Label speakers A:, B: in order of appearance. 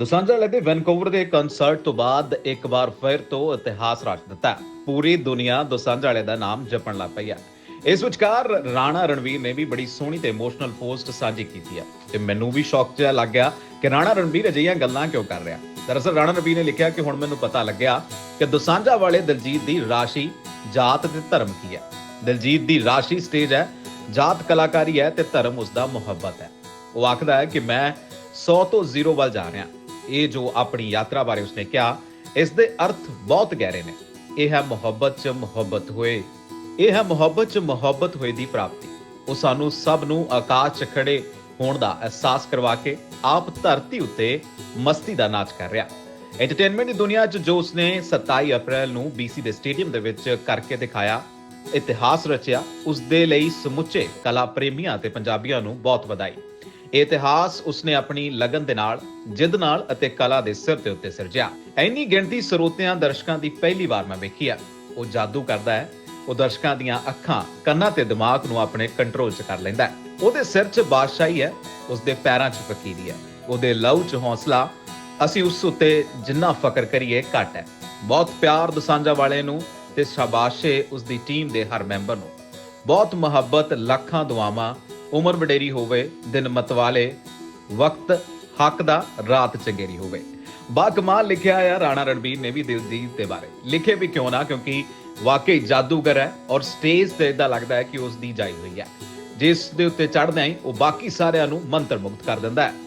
A: ਦੋਸਾਂਝਾ ਵਾਲੇ ਦੇ ਵੈਨਕੂਵਰ ਦੇ ਕਨਸਰਟ ਤੋਂ ਬਾਅਦ ਇੱਕ ਵਾਰ ਫਿਰ ਤੋਂ ਇਤਿਹਾਸ ਰਚ ਦਿੱਤਾ। ਪੂਰੀ ਦੁਨੀਆ ਦੋਸਾਂਝਾ ਵਾਲੇ ਦਾ ਨਾਮ ਜਪਣ ਲੱਗ ਪਈ ਹੈ ਇਸ ਵਿਚਕਾਰ ਰਾਣਾ ਰਣਵੀਰ ਨੇ ਵੀ ਬੜੀ ਸੋਹਣੀ ਤੇ ਇਮੋਸ਼ਨਲ ਪੋਸਟ ਸਾਂਝੀ ਕੀਤੀ ਹੈ ਤੇ ਮੈਨੂੰ ਵੀ ਸ਼ੌਕ ਜਿਹਾ ਲੱਗ ਗਿਆ ਕਿ ਰਾਣਾ ਰਣਵੀਰ ਅਜਿਹੀਆਂ ਗੱਲਾਂ ਕਿਉਂ ਕਰ ਰਿਹਾ। ਦਰਅਸਲ ਰਾਣਾ ਰਣਵੀਰ ਨੇ ਲਿਖਿਆ ਕਿ ਹੁਣ ਮੈਨੂੰ ਪਤਾ ਲੱਗਿਆ ਕਿ ਦੋਸਾਂਝਾ ਵਾਲੇ ਦਿਲਜੀਤ ਦੀ ਰਾਸ਼ੀ ਜਾਤ ਤੇ ਧਰਮ ਕੀ ਹੈ। ਦਿਲਜੀਤ ਦੀ ਰਾਸ਼ੀ ਸਟੇਜ ਹੈ, ਜਾਤ ਕਲਾਕਾਰੀ ਹੈ ਤੇ ਧਰਮ ਉਸ ਦਾ ਮੁਹੱਬਤ ਹੈ। ਉਹ ਆਖਦਾ ਹੈ ਕਿ ਮੈਂ 100 ਤੋਂ 0 ਵੱਲ ਜਾ ਰਿਹਾ। ਇਹ ਜੋ ਆਪਣੀ ਯਾਤਰਾ ਬਾਰੇ ਉਸਨੇ ਕਿਹਾ, ਇਸ ਦੇ ਅਰਥ ਬਹੁਤ ਗਹਿਰੇ ਨੇ। ਇਹ ਹੈ ਮੁਹੱਬਤ 'ਚ ਮੁਹੱਬਤ ਹੋਏ। ਇਹ ਹੈ ਮੁਹੱਬਤ 'ਚ ਮੁਹੱਬਤ ਹੋਏ ਦੀ ਪ੍ਰਾਪਤੀ। ਉਹ ਸਾਨੂੰ ਸਭ ਨੂੰ ਆਕਾਸ਼ 'ਚ ਖੜੇ ਹੋਣ ਦਾ ਅਹਿਸਾਸ ਕਰਵਾ ਕੇ ਆਪ ਧਰਤੀ ਉੱਤੇ ਮਸਤੀ ਦਾ ਨਾਚ ਕਰ ਰਿਹਾ। ਐਂਟਰਟੇਨਮੈਂਟ ਦੀ ਦੁਨੀਆ 'ਚ ਜੋ ਉਸਨੇ 27 ਅਪ੍ਰੈਲ ਨੂੰ BC ਦੇ ਸਟੇਡੀਅਮ ਦੇ ਵਿੱਚ ਕਰਕੇ ਦਿਖਾਇਆ, ਇਤਿਹਾਸ ਰਚਿਆ ਉਸ ਦੇ ਲਈ ਸਮੁੱਚੇ ਕਲਾ ਪ੍ਰੇਮੀਆਂ ਤੇ ਪੰਜਾਬੀਆਂ ਨੂੰ ਬਹੁਤ ਵਧਾਈ। ਇਤਿਹਾਸ ਉਸਨੇ ਆਪਣੀ ਲਗਨ ਦੇ ਨਾਲ, ਜਿੱਦ ਨਾਲ ਅਤੇ ਕਲਾ ਦੇ ਸਿਰ ਤੇ ਉੱਤੇ ਸਿਰਜਿਆ। ਐਨੀ ਗਿਣਤੀ ਸਰੋਤਿਆਂ ਦਰਸ਼ਕਾਂ ਦੀ ਪਹਿਲੀ ਵਾਰ ਮੈਂ ਵੇਖੀ ਆ। ਉਹ ਜਾਦੂ ਕਰਦਾ ਹੈ। ਉਹ ਦਰਸ਼ਕਾਂ ਦੀਆਂ ਅੱਖਾਂ, ਕੰਨਾਂ ਤੇ ਦਿਮਾਗ ਨੂੰ ਆਪਣੇ ਕੰਟਰੋਲ 'ਚ ਕਰ ਲੈਂਦਾ ਹੈ। ਉਹਦੇ ਸਿਰ 'ਚ ਬਾਦਸ਼ਾਹੀ ਹੈ, ਉਸਦੇ ਪੈਰਾਂ 'ਚ ਫਕੀਰੀ ਹੈ। ਉਹਦੇ ਲਹੂ 'ਚ ਹੌਸਲਾ, ਅਸੀਂ ਉਸ ਉੱਤੇ ਜਿੰਨਾ ਫਕਰ ਕਰੀਏ, ਘੱਟ ਹੈ। ਬਹੁਤ ਪਿਆਰ ਦਸਾਂਜਾ ਵਾਲੇ ਨੂੰ ਤੇ ਸ਼ਾਬਾਸ਼ੇ ਉਸ ਦੀ ਟੀਮ ਦੇ ਹਰ ਮੈਂਬਰ ਨੂੰ। ਬਹੁਤ ਮੁਹੱਬਤ, ਲੱਖਾਂ ਦੁਆਵਾਂ ਉਮਰ ਵਡੇਰੀ ਹੋਵੇ, ਦਿਨ ਮਤਵਾਲੇ, ਵਕਤ ਹੱਕ ਦਾ ਰਾਤ ਚੰਗੇਰੀ ਹੋਵੇ। ਬਾ ਕਮਾਲ ਲਿਖਿਆ ਆ ਰਾਣਾ ਰਣਬੀਰ ਨੇ ਵੀ ਦਿਲਜੀਤ ਦੇ ਬਾਰੇ। ਲਿਖੇ ਵੀ ਕਿਉਂ ਨਾ? ਕਿਉਂਕਿ ਵਾਕਈ ਜਾਦੂਗਰ ਹੈ ਔਰ ਸਟੇਜ ਤੇ ਇਦਾਂ ਲੱਗਦਾ ਹੈ ਕਿ ਉਸ ਦੀ ਜਾਈ ਹੋਈ ਹੈ। ਜਿਸ ਦੇ ਉੱਤੇ ਚੜ੍ਹਦਾ ਹੀ ਉਹ ਬਾਕੀ ਸਾਰਿਆਂ ਨੂੰ ਮੰਤਰ ਮੁਕਤ ਕਰ ਦਿੰਦਾ ਹੈ।